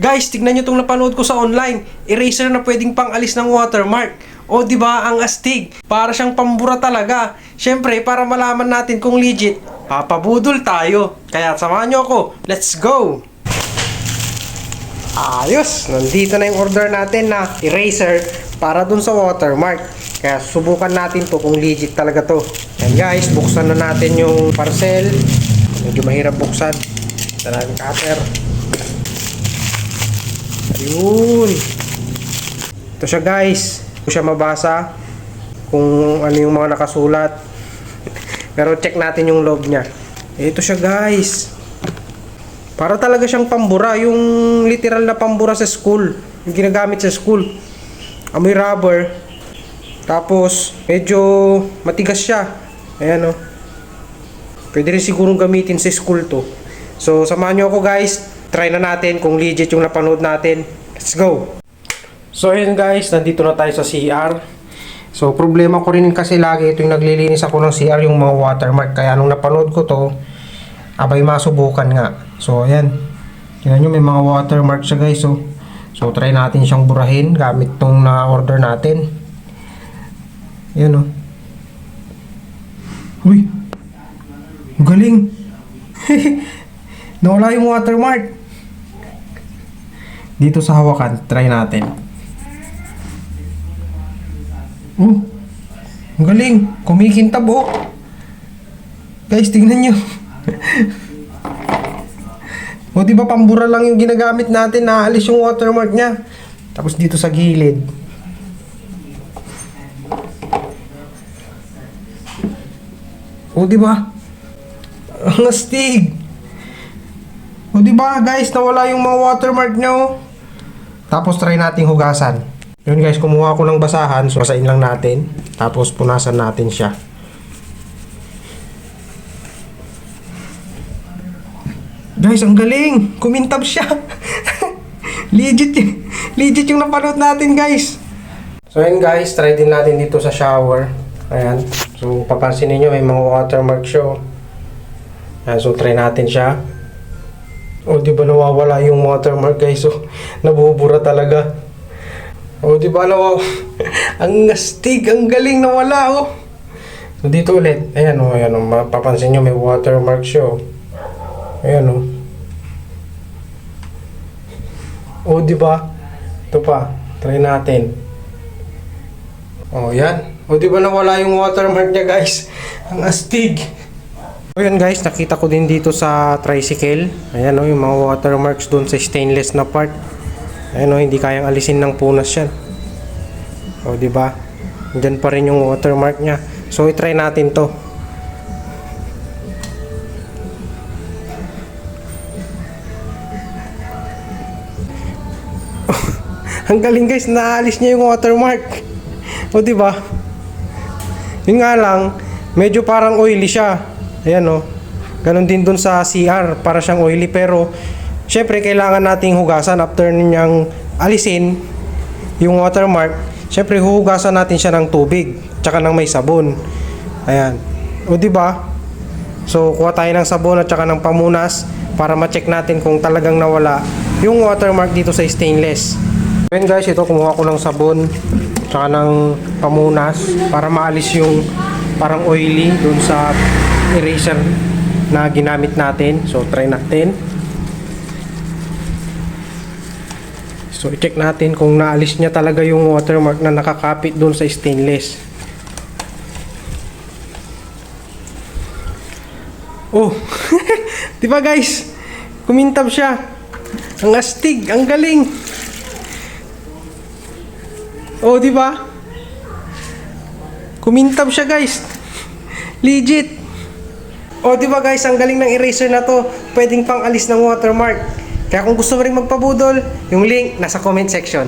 Guys, tignan nyo itong napanood ko sa online. Eraser na pwedeng pang alis ng watermark. O di ba ang astig? Para siyang pambura talaga. Syempre, para malaman natin kung legit, papabudol tayo. Kaya samahan nyo ako. Let's go! Ayos! Nandito na yung order natin na eraser para dun sa watermark. Kaya subukan natin to kung legit talaga to. Yan guys, buksan na natin yung parcel. Medyo mahirap buksan. Ito na cutter. Ayun. Ito siya guys. Ito siya mabasa kung ano yung mga nakasulat. Pero check natin yung loob niya. Ito siya guys. Para talaga siyang pambura, yung literal na pambura sa school. Yung ginagamit sa school. Amoy rubber. Tapos, medyo matigas siya. Ayan o. Pwede rin sigurong gamitin sa school to. So, samahan nyo ako guys. Try na natin kung legit yung napanood natin. Let's go! So, ayan guys. Nandito na tayo sa CR. So, problema ko rin kasi lagi ito yung naglilinis ako ng CR yung mga watermark. Kaya nung napanood ko to, abay masubukan nga. So, ayan. Tingnan nyo, may mga watermark siya guys. So, so try natin siyang burahin gamit tong na-order natin. Ayan o. Uy! Ang galing! Nawala yung watermark. Dito sa hawakan, try natin. Oh! Ang galing! Kumikintab oh! Guys, tingnan nyo. o di ba pambura lang yung ginagamit natin, naalis yung watermark niya. Tapos dito sa gilid. O di ba? Ang astig. O di ba guys, nawala yung mga watermark niya oh. Tapos try nating hugasan. Yun guys, kumuha ko ng basahan, so basahin lang natin. Tapos punasan natin siya. Guys, ang galing! Kumintab siya! legit Legit yung napanood natin, guys! So, yun guys, try din natin dito sa shower. Ayan. So, papansin niyo may mga watermark siya. oh. Ayan, so try natin siya. O, di ba nawawala yung watermark, guys? So, nabubura talaga. O, di ba nawaw... ang astig, ang galing nawala, oh! So, dito ulit. Ayan, oh, ayan, oh. Mapapansin niyo may watermark siya, oh. Ayan o. O, di ba? Ito pa. Try natin. O, yan. O, di ba nawala yung watermark niya, guys? Ang astig. O, yan, guys. Nakita ko din dito sa tricycle. Ayan o, yung mga watermarks doon sa stainless na part. Ayan o, hindi kayang alisin ng punas yan. O, di ba? Diyan pa rin yung watermark niya. So, i-try natin to. Ang galing guys, naalis niya yung watermark. O di ba? Yun nga lang, medyo parang oily siya. Ayan o. Ganon din dun sa CR, para siyang oily pero syempre kailangan nating hugasan after niyang alisin yung watermark. Syempre huhugasan natin siya ng tubig, tsaka ng may sabon. Ayan. O di ba? So kuha tayo ng sabon at tsaka ng pamunas para ma-check natin kung talagang nawala yung watermark dito sa stainless. Ngayon guys, ito kumuha ko ng sabon tsaka ng pamunas para maalis yung parang oily dun sa eraser na ginamit natin. So try natin. So i-check natin kung naalis niya talaga yung watermark na nakakapit dun sa stainless. Oh, 'di ba guys? Kumintab siya. Ang astig, ang galing. Oh, 'di ba? Kumintab siya, guys. Legit. Oh, 'di ba guys, ang galing ng eraser na 'to. Pwedeng pang alis ng watermark. Kaya kung gusto mo ring magpabudol, yung link nasa comment section.